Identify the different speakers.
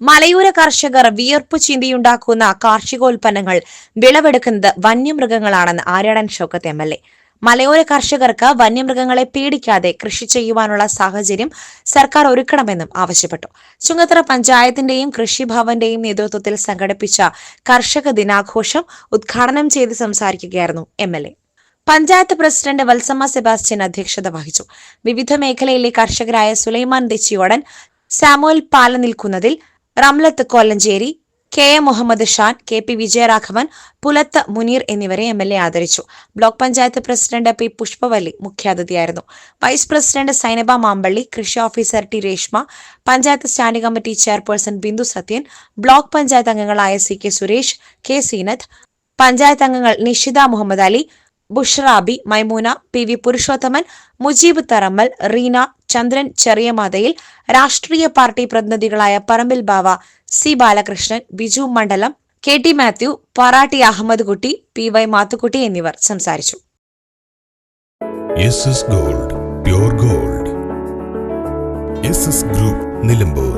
Speaker 1: മലയോര കർഷകർ വിയർപ്പ് ചിന്തിയുണ്ടാക്കുന്ന കാർഷികോൽപ്പന്നങ്ങൾ വിളവെടുക്കുന്നത് വന്യമൃഗങ്ങളാണെന്ന് ആര്യാടൻ ഷൗക്കത്ത് എം എൽ മലയോര കർഷകർക്ക് വന്യമൃഗങ്ങളെ പേടിക്കാതെ കൃഷി ചെയ്യുവാനുള്ള സാഹചര്യം സർക്കാർ ഒരുക്കണമെന്നും ആവശ്യപ്പെട്ടു. ചുങ്കത്തറ പഞ്ചായത്തിന്റെയും കൃഷിഭവന്റെയും നേതൃത്വത്തിൽ സംഘടിപ്പിച്ച കർഷക ദിനാഘോഷം ഉദ്ഘാടനം ചെയ്ത് സംസാരിക്കുകയായിരുന്നു M panchayat president Valsamma Sebastian അധ്യക്ഷത വഹിച്ചു. വിവിധ മേഖലയിലെ കർഷകരായ Sulaiman Thechiyodan Samuel പാലനിൽക്കുന്നതിൽ Ramlath Kollancherry K A Muhammad Shan K P Vijayaraghavan Pulath Muneer എന്നിവരെ എം എൽ എ ആദരിച്ചു. Block panchayat president P Pushpavalli മുഖ്യാതിഥിയായിരുന്നു. Vice president Sainaba Mampally കൃഷി officer T Reshma panchayat standing committee chairperson Bindu Sathyan block panchayat അംഗങ്ങളായ C K Suresh K Seenath panchayat അംഗങ്ങൾ Nishitha Muhammad Ali Bushrabi Maimoona P V Purushothaman Mujeeb Tharammal Reena Chandran ചെറിയമാതയിൽ രാഷ്ട്രീയ party പ്രതിനിധികളായ Parambil Bava C Balakrishnan Biju മണ്ഡലം K T Mathew Paratti Ahammed Kutty P Y Mathukutty എന്നിവർ സംസാരിച്ചു.
Speaker 2: Gold gold. Group Nilambur.